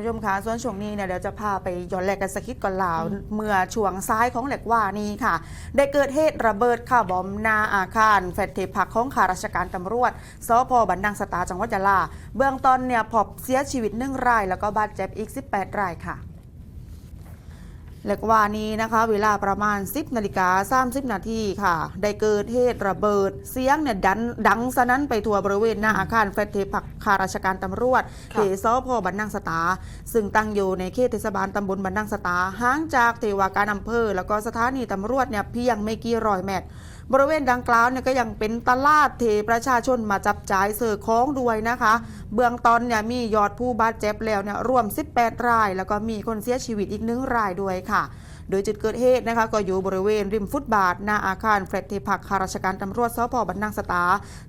านผู้ชมคะส่วนช่วงนี้เนี่ยเดี๋ยวจะพาไปย้อนแลกกันสักคิดก่อนลาว เมื่อช่วงซ้ายของแหลกว่านี้ค่ะ ได้เกิดเหตุระเบิดข่าวบอมหนาอาคารแฟดเทพักของข้าราชการตำรวจสพบันดังสตาจังหวัดยะลา เบื้องต้นเนี่ยพบเสียชีวิตหนึ่งราย แล้วก็บาดเจ็บอีก 18 รายค่ะ เล็กว่านี้นะคะ เวลาประมาณ 10นาฬิกา30นาทีค่ะ ได้เกิดเหตุระเบิด เสียงเนี่ยดันดังสนั้นไปทั่วบริเวณหน้าอาคารแฟลตเทพักข้าราชการตำรวจค่ะเขตสพบันนังสตา ซึ่งตั้งอยู่ในเขตเทศบาลตำบลบันนังสตา ห่างจากเทวาการอำเภอ แล้วก็สถานีตำรวจเนี่ยเพียงไม่กี่ร้อยเมตร บริเวณดังกล่าวเนี่ยก็ยังเป็นตลาดเทประชาชนมาจับจ่ายเสือของด้วยนะคะ เบื้องต้นเนี่ยมียอดผู้บาดเจ็บแล้วเนี่ยรวม 18 ราย แล้วก็มีคนเสียชีวิตอีกหนึ่งรายด้วยค่ะโดยจุดเกิดเหตุนะคะก็อยู่บริเวณริมฟุตบาทหน้าอาคารเฟรตเทพักข้าราชการตำรวจสพบันนังสตา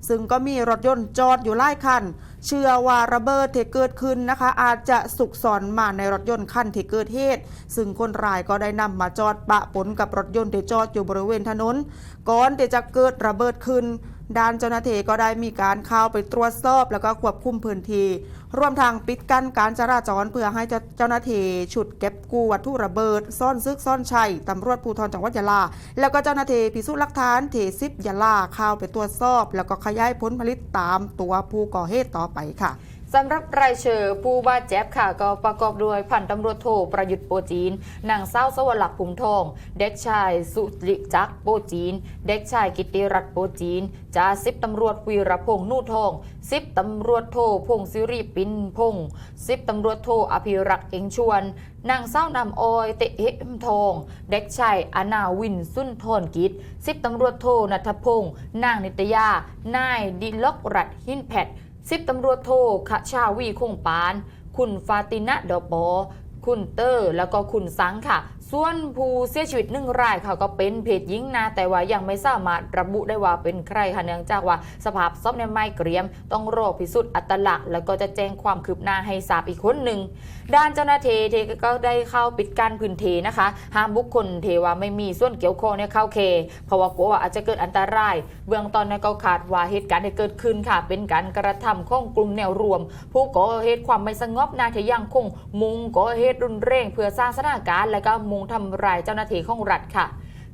ซึ่งก็มีรถยนต์จอดอยู่หลายคัน เชื่อว่าระเบิดที่เกิดขึ้นนะคะ อาจจะสุกสอนมาในรถยนต์คันที่เกิดเหตุ ซึ่งคนร้ายก็ได้นำมาจอดปะปนกับรถยนต์ที่จอดอยู่บริเวณถนนก่อนที่จะเกิดระเบิดขึ้น ด้านเจ้าหน้าที่ก็ได้มีการเข้าไปตรวจสอบแล้วก็ควบคุมพื้นที่รวมทางปิดกั้นการจราจรเพื่อให้เจ้าเจ้าหน้าที่ฉุดเก็บกู้วัตถุระเบิด ซ่อนซึกซ่อนชัยตำรวจภูธรจังหวัดยะลา แล้วก็เจ้าหน้าที่พิสูจน์หลักฐานเทซิบยะลาเข้าไปตรวจสอบ แล้วก็ขยายผลผลิตตามตัวผู้ก่อเหตุต่อไปค่ะ สำหรับรายชื่อผู้บาดเจ็บค่ะก็ประกอบด้วยพันตำรวจโทประยุทธ์โปจีนนางเศร้าวสวรรค์ภูมิทอง เด็กชายสุริจักโปจีน เด็กชายกิติรัตน์โปจีนจ่าสิบตำรวจวีรพงษ์นู่ทองสิบตำรวจโทพงศิริปินพงศ์สิบตำรวจโทอภิรักษ์เองชวนนางเศร้านำออยเตะเฮมทอง เด็กชายอนาวินสุนทรกิจสิบตำรวจโทนัทพงศ์นางนิตยานายดิลกรัตน์หินแพท สิบตำรวจโทขชาวีคงปาน คุณฟาตินะดอปอ คุณเตอร์ แล้วก็คุณสังค่ะ ส่วนผู้เสียชีวิตหนึ่งรายค่ะก็เป็นเพศหญิงนะแต่ว่ายังไม่สามารถระบุได้ว่าเป็นใครค่ะเนื่องจากว่าสภาพศพเนี่ยไม่เกรียม ต้องรอพิสูจน์อัตลักษณ์แล้วก็จะแจ้งความคืบหน้าให้ทราบอีกคนหนึ่งด้านเจ้าหน้าที่เทก็ได้เข้าปิดกั้นพื้นที่นะคะห้ามบุคคลเทว่าไม่มีส่วนเกี่ยวข้องเนี่ยเข้าเคเพราะว่ากลัวว่าอาจจะเกิดอันตราย เบื้องต้นนี่ยก็คาดว่าเหตุการณ์ที่เกิดขึ้นค่ะ เป็นการกระทำของกลุ่มแนวรวม ผู้ก่อเหตุความไม่สงบนาที่ยังคง มุงก่อเหตุรุนแรงเพื่อสร้างสถานการณ์และก็มุงทำร้ายเจ้าหน้าที่ของรัฐค่ะ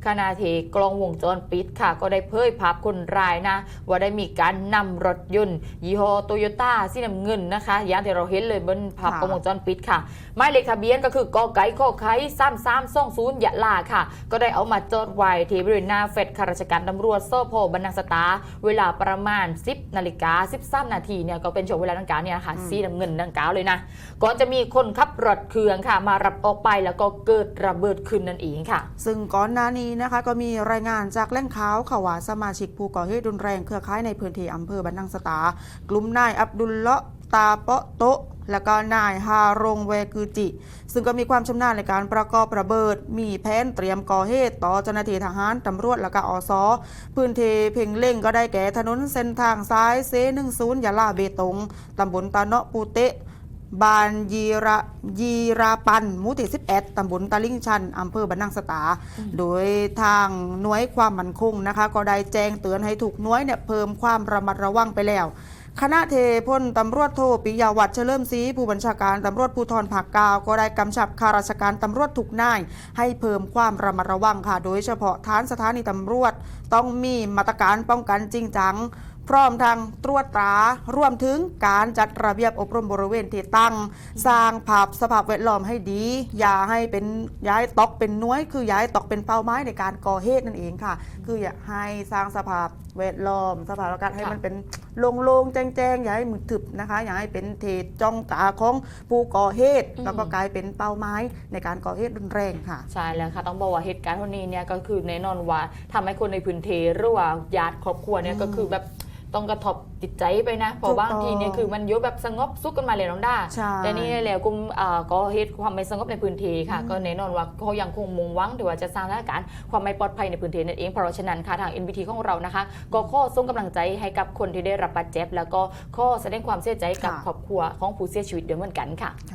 ขณะที่กล้องวงจรปิดค่ะ ก็ได้เผยภาพคนร้ายนะ ว่าได้มีการนำรถยนต์ยี่ห้อโตโยต้าสีน้ำเงินนะคะ อย่างที่เราเห็นเลยบนภาพค่ะกล้องวงจรปิดค่ะหมายเลขทะเบียนก็คือกอไก่ข้อไข่สามสามสองศูนย์ยะลาค่ะ ก็ได้เอามาจอดไว้ที่บริเวณหน้าเฟดข้าราชการตำรวจโซโพบันนังสตา เวลาประมาณ 10นาฬิกา13นาทีเนี่ยก็เป็นช่วงเวลาดังกล่าวเนี่ยนะคะสีน้ำเงินดังกล่าวเลยนะก่อนจะมีคนขับรถเครื่องค่ะ มารับออกไปแล้วก็เกิดระเบิดขึ้นนั่นเองค่ะ ซึ่งก่อนหน้านี้นะคะก็มีรายงานจากแหล่งข่าวข่าวว่าสมาชิกผู้ก่อเหตุรุนแรงเครือข่ายในพื้นที่อำเภอบันนังสตา กลุ่มนายอับดุลเลาะตาเปาะโตะและก็นายฮารงเวกือจิ ซึ่งก็มีความชำนาญในการประกอบระเบิด มีแผนเตรียมก่อเหตุต่อเจ้าหน้าที่ทหารตำรวจและก็อสพื้นที่เพ่งเล่งก็ได้แก่ถนนเส้นทางซ้ายเซ10ยะลาเบตงตำบลตาเนาะปูเตะ บานยีระยีราปันหมูติ11ตำบลตะลิ่งชันอำเภอบันนังสตา โดยทางหน่วยความมั่นคงนะคะ ก็ได้แจ้งเตือนให้ถูกหน่วยเนี่ยเพิ่มความระมัดระวังไปแล้ว คณะเทพลตำรวจโทปิยาวัฒน์เฉลิมศรีผู้บัญชาการตำรวจภูธรภาคเกาก็ได้กำชับข้าราชการตำรวจทุกนาย ให้เพิ่มความระมัดระวังค่ะ โดยเฉพาะฐานสถานีตำรวจต้องมีมาตรการป้องกันจริงจัง พร้อมทางตรวจตรารวมถึงการจัดระเบียบอบรมบริเวณที่ตั้ง สร้างภาพสภาพแวดล้อมให้ดี อย่าให้เป็นย้ายตอกเป็นน้วยคือย้ายตอกเป็นเป้าหมายในการก่อเหตุนั่นเองค่ะ คืออยากให้สร้างสภาพแวดล้อม สภาพอากาศให้มันเป็นโล่งๆแจ้งๆอย่าให้มืดทึบนะคะ อย่าให้เป็นเทจ้องตาของผู้ก่อเหตุอืมแล้วก็กลายเป็นเป้าหมายในการก่อเหตุรุนแรงค่ะใช่แล้วค่ะต้องบอกว่าเหตุการณ์เท่านี้เนี่ยก็คือแน่นอนว่าทำให้คนในพื้นที่หรือว่าญาติครอบครัวเนี่ยอืมก็คือแบบ ต้องกระทบจิตใจไปนะเพถูราะกบางทีเนี่ยต้องคือมันอยุแบบสงบสุขกันมาเลยน้องด้าใช่แต่นี่แล้วกลุ่มอ่าก็เหตุความไม่สงบในพื้นที่ค่ะ ก็แน่นอนว่าเขายังคงมุ่งหวังที่ว่าจะสร้างสถานการณ์ความไม่ปลอดภัยในพื้นที่นั่นเองเพราะฉะนั้นค่ะทาง NBT ของเรานะคะ ก็ข้อส่งกำลังใจให้กับคนที่ได้รับบาดเจ็บ แล้วก็ข้อแสดงความเสียใจกับค่ะครอบครัวของผู้เสียชีวิตด้วยเหมือนกันค่ะ